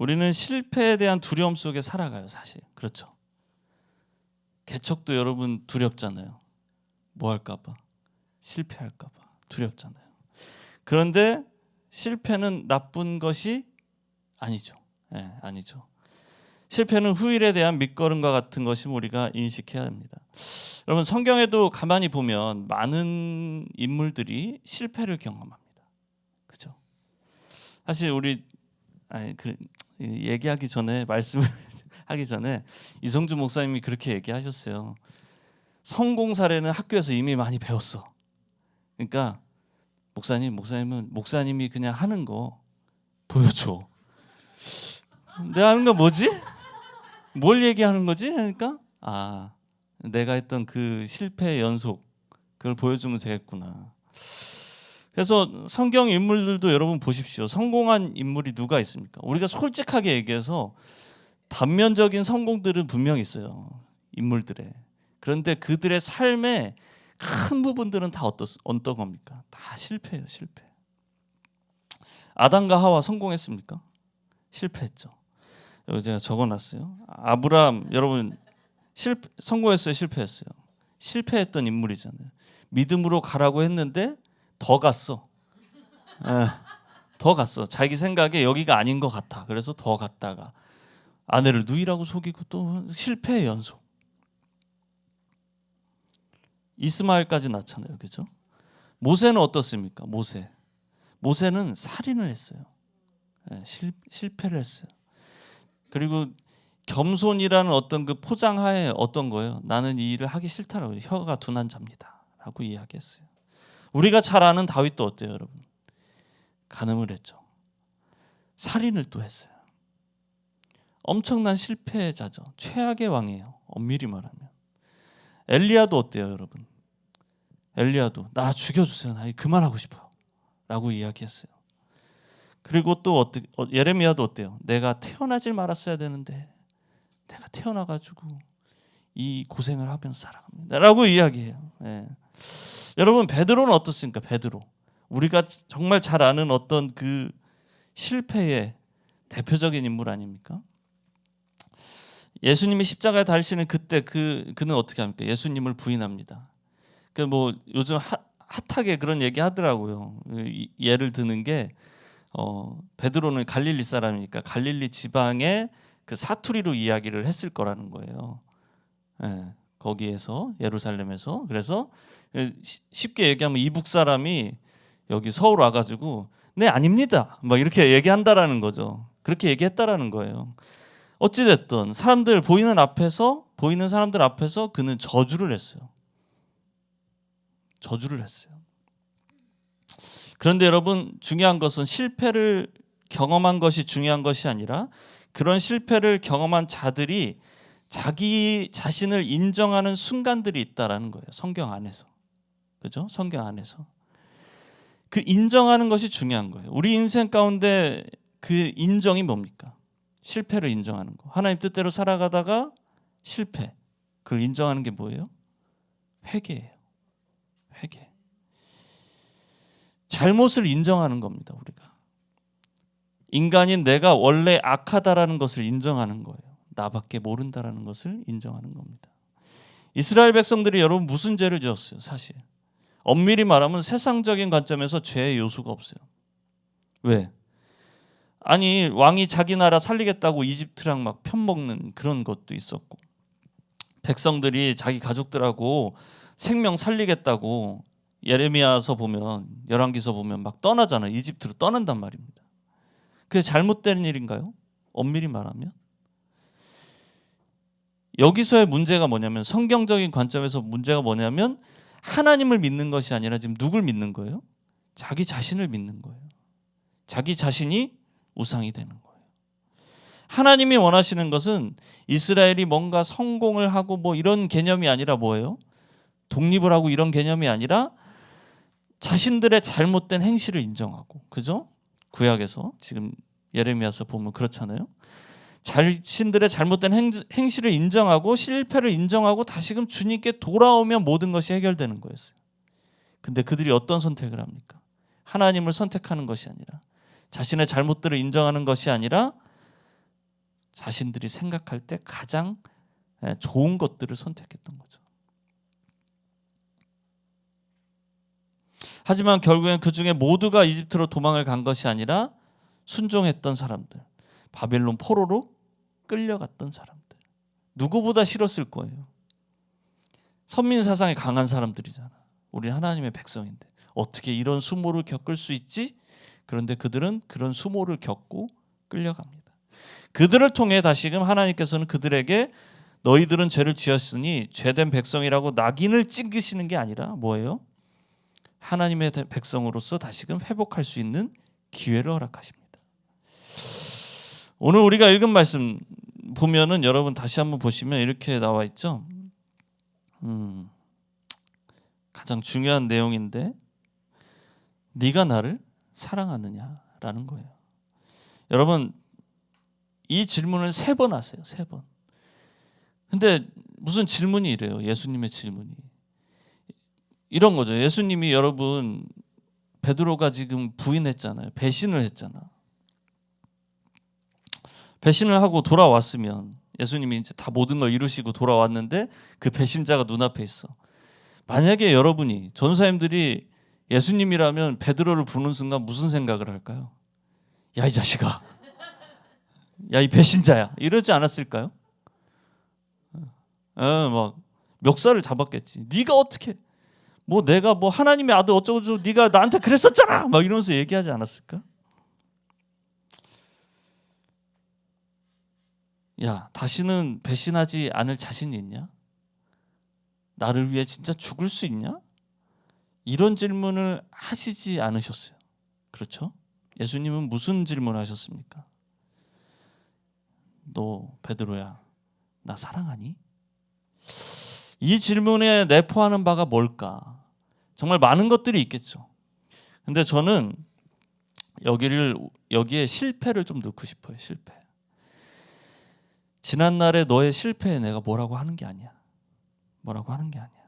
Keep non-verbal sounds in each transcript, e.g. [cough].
우리는 실패에 대한 두려움 속에 살아가요, 사실. 그렇죠. 개척도 여러분 두렵잖아요. 뭐 할까봐, 실패할까봐 두렵잖아요. 그런데 실패는 나쁜 것이 아니죠. 예, 아니죠. 실패는 후일에 대한 밑거름과 같은 것이 우리가 인식해야 합니다. 여러분 성경에도 가만히 보면 많은 인물들이 실패를 경험합니다. 그죠? 사실 우리 아니 그 얘기하기 전에 [laughs] 말씀을 하기 전에 이성주 목사님이 그렇게 얘기하셨어요. 성공 사례는 학교에서 이미 많이 배웠어. 그러니까 목사님, 목사님은 목사님이 그냥 하는 거 보여줘. 내가 하는 거 뭐지? 뭘 얘기하는 거지? 하니까 아 내가 했던 그 실패의 연속 그걸 보여주면 되겠구나. 그래서 성경 인물들도 여러분 보십시오. 성공한 인물이 누가 있습니까? 우리가 솔직하게 얘기해서 단면적인 성공들은 분명 있어요. 인물들의. 그런데 그들의 삶의 큰 부분들은 다 어떻, 어떤 겁니까? 다 실패예요, 실패. 아담과 하와 성공했습니까? 실패했죠. 여기 제가 적어놨어요. 아브람 여러분 실패, 성공했어요, 실패했어요. 실패했던 인물이잖아요. 믿음으로 가라고 했는데 더 갔어. 에, 더 갔어. 자기 생각에 여기가 아닌 것 같아. 그래서 더 갔다가 아내를 누이라고 속이고 또 실패의 연속. 이스마엘까지 낳잖아요, 그죠? 모세는 어떻습니까? 모세. 모세는 살인을 했어요. 예, 실, 실패를 했어요. 그리고 겸손이라는 어떤 그 포장하에 어떤 거예요? 나는 이 일을 하기 싫다라고 혀가 둔한 자입니다라고 이야기했어요. 우리가 잘 아는 다윗도 어때요, 여러분? 간음을 했죠. 살인을 또 했어요. 엄청난 실패자죠. 최악의 왕이에요. 엄밀히 말하면. 엘리야도 어때요, 여러분? 엘리야도 나 죽여주세요. 나 그만하고 싶어.라고 이야기했어요. 그리고 또 어떻게 어, 예레미야도 어때요? 내가 태어나질 말았어야 되는데 내가 태어나가지고 이 고생을 하면서 살아갑니다.라고 이야기해요. 예. 여러분 베드로는 어떻습니까? 베드로 우리가 정말 잘 아는 어떤 그 실패의 대표적인 인물 아닙니까? 예수님이 십자가에 달리시는 그때 그 그는 어떻게 합니까? 예수님을 부인합니다. 그 뭐 요즘 하, 핫하게 그런 얘기 하더라고요. 예를 드는 게 어, 베드로는 갈릴리 사람이니까 갈릴리 지방의 그 사투리로 이야기를 했을 거라는 거예요. 예, 거기에서 예루살렘에서 그래서 쉽게 얘기하면 이북 사람이 여기 서울 와가지고 네 아닙니다. 막 이렇게 얘기한다라는 거죠. 그렇게 얘기했다라는 거예요. 어찌 됐든 사람들 보이는 앞에서 보이는 사람들 앞에서 그는 저주를 했어요. 저주를 했어요. 그런데 여러분 중요한 것은 실패를 경험한 것이 중요한 것이 아니라 그런 실패를 경험한 자들이 자기 자신을 인정하는 순간들이 있다라는 거예요. 성경 안에서. 그죠? 성경 안에서. 그 인정하는 것이 중요한 거예요. 우리 인생 가운데 그 인정이 뭡니까? 실패를 인정하는 거. 하나님 뜻대로 살아가다가 실패. 그걸 인정하는 게 뭐예요? 회개예요. 회개. 잘못을 인정하는 겁니다, 우리가. 인간인 내가 원래 악하다라는 것을 인정하는 거예요. 나밖에 모른다라는 것을 인정하는 겁니다. 이스라엘 백성들이 여러분 무슨 죄를 지었어요, 사실? 엄밀히 말하면 세상적인 관점에서 죄의 요소가 없어요. 왜? 아니 왕이 자기 나라 살리겠다고 이집트랑 막 편먹는 그런 것도 있었고 백성들이 자기 가족들하고 생명 살리겠다고 예레미야서 보면 열왕기서 보면 막 떠나잖아 요 이집트로 떠난단 말입니다. 그게 잘못된 일인가요? 엄밀히 말하면 여기서의 문제가 뭐냐면 성경적인 관점에서 문제가 뭐냐면 하나님을 믿는 것이 아니라 지금 누굴 믿는 거예요? 자기 자신을 믿는 거예요. 자기 자신이 우상이 되는 거예요. 하나님이 원하시는 것은 이스라엘이 뭔가 성공을 하고 뭐 이런 개념이 아니라 뭐예요? 독립을 하고 이런 개념이 아니라 자신들의 잘못된 행실을 인정하고 그죠? 구약에서 지금 예레미야서 보면 그렇잖아요. 자신들의 잘못된 행, 실을 인정하고 실패를 인정하고 다시금 주님께 돌아오면 모든 것이 해결되는 거였어요. 근데 그들이 어떤 선택을 합니까? 하나님을 선택하는 것이 아니라 자신의 잘못들을 인정하는 것이 아니라 자신들이 생각할 때 가장 예, 좋은 것들을 선택했던 거죠. 하지만 결국엔 그 중에 모두가 이집트로 도망을 간 것이 아니라 순종했던 사람들, 바벨론 포로로 끌려갔던 사람들. 누구보다 싫었을 거예요. 선민 사상에 강한 사람들이잖아. 우리 하나님의 백성인데 어떻게 이런 수모를 겪을 수 있지? 그런데 그들은 그런 수모를 겪고 끌려갑니다. 그들을 통해 다시금 하나님께서는 그들에게 너희들은 죄를 지었으니 죄된 백성이라고 낙인을 찍으시는 게 아니라 뭐예요? 하나님의 백성으로서 다시금 회복할 수 있는 기회를 허락하십니다. 오늘 우리가 읽은 말씀 보면은 여러분 다시 한번 보시면 이렇게 나와 있죠. 음, 가장 중요한 내용인데 네가 나를 사랑하느냐라는 거예요. 여러분 이 질문을 세 번 하세요. 세 번. 근데 무슨 질문이 이래요. 예수님의 질문이. 이런 거죠. 예수님이 여러분 베드로가 지금 부인했잖아요. 배신을 했잖아. 배신을 하고 돌아왔으면 예수님이 이제 다 모든 걸 이루시고 돌아왔는데 그 배신자가 눈앞에 있어. 만약에 여러분이 전사님들이 예수님이라면 베드로를 부는 순간 무슨 생각을 할까요? 야 이 자식아. 야 이 배신자야. 이러지 않았을까요? 어, 막 멱살을 잡았겠지. 네가 어떻게 뭐 내가 뭐 하나님의 아들 어쩌고 저쩌고 네가 나한테 그랬었잖아. 막 이러면서 얘기하지 않았을까? 야, 다시는 배신하지 않을 자신이 있냐? 나를 위해 진짜 죽을 수 있냐? 이런 질문을 하시지 않으셨어요. 그렇죠? 예수님은 무슨 질문을 하셨습니까? 너 베드로야, 나 사랑하니? 이 질문에 내포하는 바가 뭘까? 정말 많은 것들이 있겠죠. 근데 저는 여기를 여기에 실패를 좀 넣고 싶어요. 실패. 지난 날에 너의 실패에 내가 뭐라고 하는 게 아니야. 뭐라고 하는 게 아니야.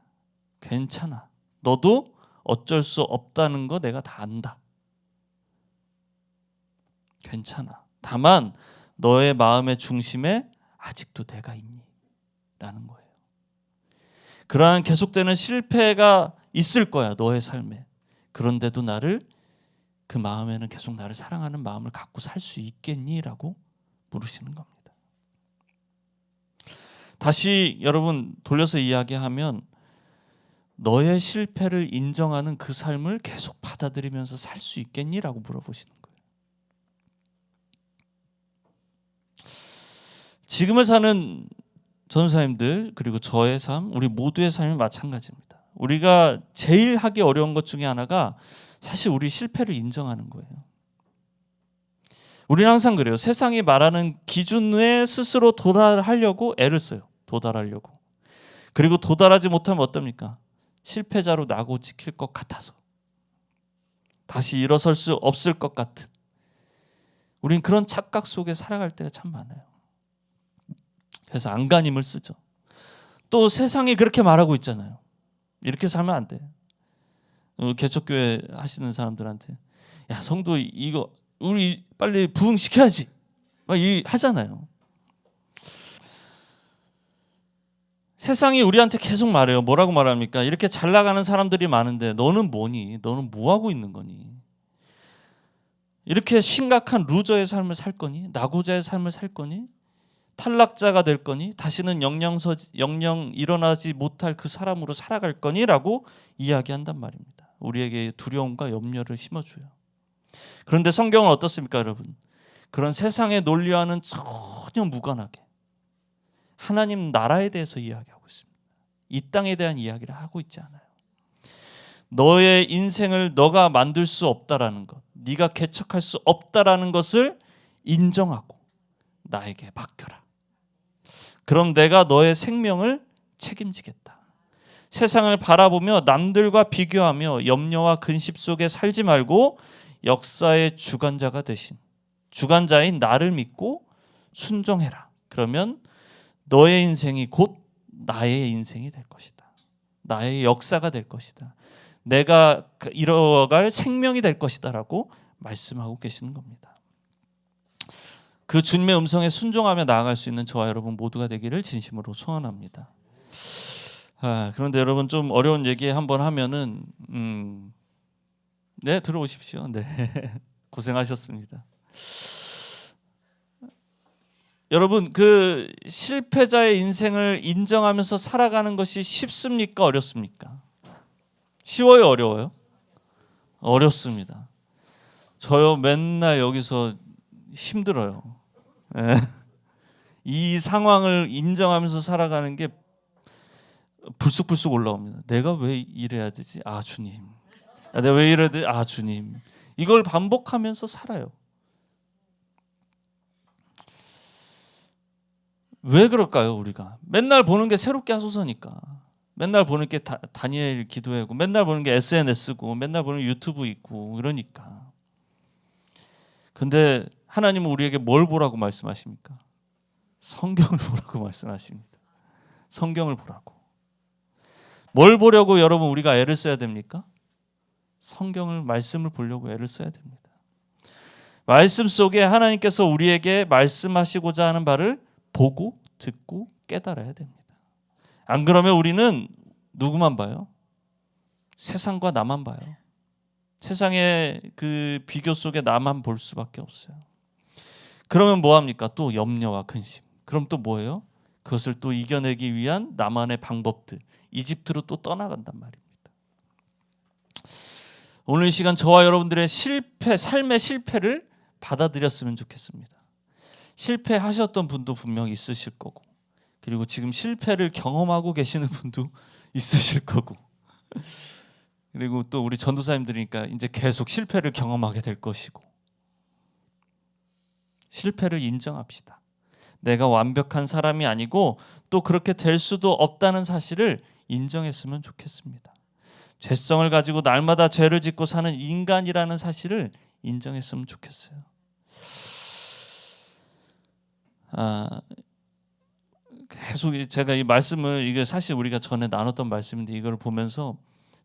괜찮아. 너도 어쩔 수 없다는 거 내가 다 안다. 괜찮아. 다만 너의 마음의 중심에 아직도 내가 있니? 라는 거예요. 그러한 계속되는 실패가 있을 거야, 너의 삶에. 그런데도 나를 그 마음에는 계속 나를 사랑하는 마음을 갖고 살 수 있겠니?라고 물으시는 겁니다. 다시 여러분 돌려서 이야기하면 너의 실패를 인정하는 그 삶을 계속 받아들이면서 살 수 있겠니라고 물어보시는 거예요. 지금을 사는 전사님들 그리고 저의 삶, 우리 모두의 삶이 마찬가지입니다. 우리가 제일 하기 어려운 것 중에 하나가 사실 우리 실패를 인정하는 거예요. 우리는 항상 그래요. 세상이 말하는 기준에 스스로 도달하려고 애를 써요. 도달하려고. 그리고 도달하지 못하면 어떻습니까? 실패자로 나고 지킬 것 같아서. 다시 일어설 수 없을 것 같은. 우린 그런 착각 속에 살아갈 때가 참 많아요. 그래서 안간힘을 쓰죠. 또 세상이 그렇게 말하고 있잖아요. 이렇게 살면 안 돼. 어, 개척교회 하시는 사람들한테 야 성도 이거 우리 빨리 부흥 시켜야지. 막 이 하잖아요. 세상이 우리한테 계속 말해요. 뭐라고 말합니까? 이렇게 잘 나가는 사람들이 많은데 너는 뭐니? 너는 뭐 하고 있는 거니? 이렇게 심각한 루저의 삶을 살 거니? 낙오자의 삶을 살 거니? 탈락자가 될 거니? 다시는 영영서 영영 일어나지 못할 그 사람으로 살아갈 거니라고 이야기한단 말입니다. 우리에게 두려움과 염려를 심어줘요. 그런데 성경은 어떻습니까, 여러분? 그런 세상의 논리와는 전혀 무관하게 하나님 나라에 대해서 이야기하고 있습니다. 이 땅에 대한 이야기를 하고 있지 않아요. 너의 인생을 너가 만들 수 없다라는 것, 네가 개척할 수 없다라는 것을 인정하고 나에게 맡겨라. 그럼 내가 너의 생명을 책임지겠다. 세상을 바라보며 남들과 비교하며 염려와 근심 속에 살지 말고 역사의 주관자가 되신 주관자인 나를 믿고 순종해라. 그러면 너의 인생이 곧 나의 인생이 될 것이다. 나의 역사가 될 것이다. 내가 이뤄갈 생명이 될 것이다라고 말씀하고 계시는 겁니다. 그 주님의 음성에 순종하며 나아갈 수 있는 저와 여러분 모두가 되기를 진심으로 소원합니다. 아, 그런데 여러분 좀 어려운 얘기 한번 하면은 음, 네 들어오십시오. 네 [laughs] 고생하셨습니다. 여러분 그 실패자의 인생을 인정하면서 살아가는 것이 쉽습니까 어렵습니까? 쉬워요 어려워요? 어렵습니다. 저요 맨날 여기서 힘들어요. 예. 이 상황을 인정하면서 살아가는 게 불쑥불쑥 올라옵니다. 내가 왜 이래야 되지? 아 주님. 아, 내가 왜 이래야 돼? 아 주님. 이걸 반복하면서 살아요. 왜 그럴까요, 우리가? 맨날 보는 게 새롭게 하소서니까. 맨날 보는 게 다, 다니엘 기도회고, 맨날 보는 게 SNS고, 맨날 보는 유튜브 있고, 그러니까. 근데 하나님은 우리에게 뭘 보라고 말씀하십니까? 성경을 [laughs] 보라고 말씀하십니다. 성경을 보라고. 뭘 보려고 여러분 우리가 애를 써야 됩니까? 성경을 말씀을 보려고 애를 써야 됩니다. 말씀 속에 하나님께서 우리에게 말씀하시고자 하는 바를 보고 듣고 깨달아야 됩니다. 안 그러면 우리는 누구만 봐요? 세상과 나만 봐요. 세상의 그 비교 속에 나만 볼 수밖에 없어요. 그러면 뭐 합니까? 또 염려와 근심. 그럼 또 뭐예요? 그것을 또 이겨내기 위한 나만의 방법들. 이집트로 또 떠나간단 말입니다. 오늘 이 시간 저와 여러분들의 실패, 삶의 실패를 받아들였으면 좋겠습니다. 실패하셨던 분도 분명 있으실 거고, 그리고 지금 실패를 경험하고 계시는 분도 [laughs] 있으실 거고, 그리고 또 우리 전도사님들이니까 이제 계속 실패를 경험하게 될 것이고, 실패를 인정합시다. 내가 완벽한 사람이 아니고 또 그렇게 될 수도 없다는 사실을 인정했으면 좋겠습니다. 죄성을 가지고 날마다 죄를 짓고 사는 인간이라는 사실을 인정했으면 좋겠어요. 아, 계속 제가 이 말씀을 이게 사실 우리가 전에 나눴던 말씀인데 이걸 보면서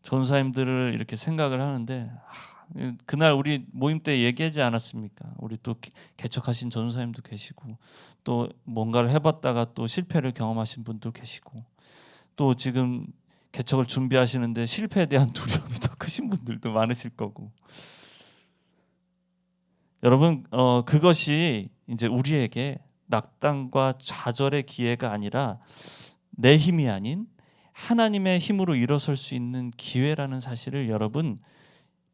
전사님들을 이렇게 생각을 하는데 하, 그날 우리 모임 때 얘기하지 않았습니까? 우리 또 개- 개척하신 전사님도 계시고 또 뭔가를 해봤다가 또 실패를 경험하신 분도 계시고 또 지금 개척을 준비하시는데 실패에 대한 [laughs] 두려움이 더 크신 분들도 많으실 거고 여러분 어 그것이 이제 우리에게 낙담과 좌절의 기회가 아니라 내 힘이 아닌 하나님의 힘으로 일어설 수 있는 기회라는 사실을 여러분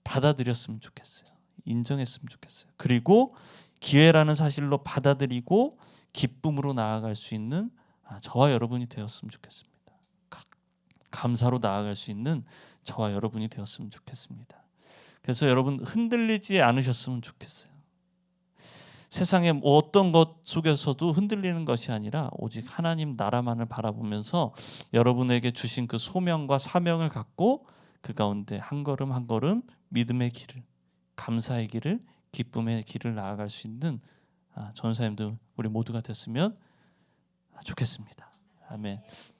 받아들였으면 좋겠어요. 인정했으면 좋겠어요. 그리고 기회라는 사실로 받아들이고 기쁨으로 나아갈 수 있는 아, 저와 여러분이 되었으면 좋겠습니다. 가- 감사로 나아갈 수 있는 저와 여러분이 되었으면 좋겠습니다. 그래서 여러분 흔들리지 않으셨으면 좋겠어요. 세상의 어떤 것 속에서도 흔들리는 것이 아니라 오직 하나님 나라만을 바라보면서 여러분에게 주신 그 소명과 사명을 갖고 그 가운데 한 걸음 한 걸음 믿음의 길을 감사의 길을 기쁨의 길을 나아갈 수 있는 아, 전사님들 우리 모두가 됐으면 좋겠습니다. 아멘.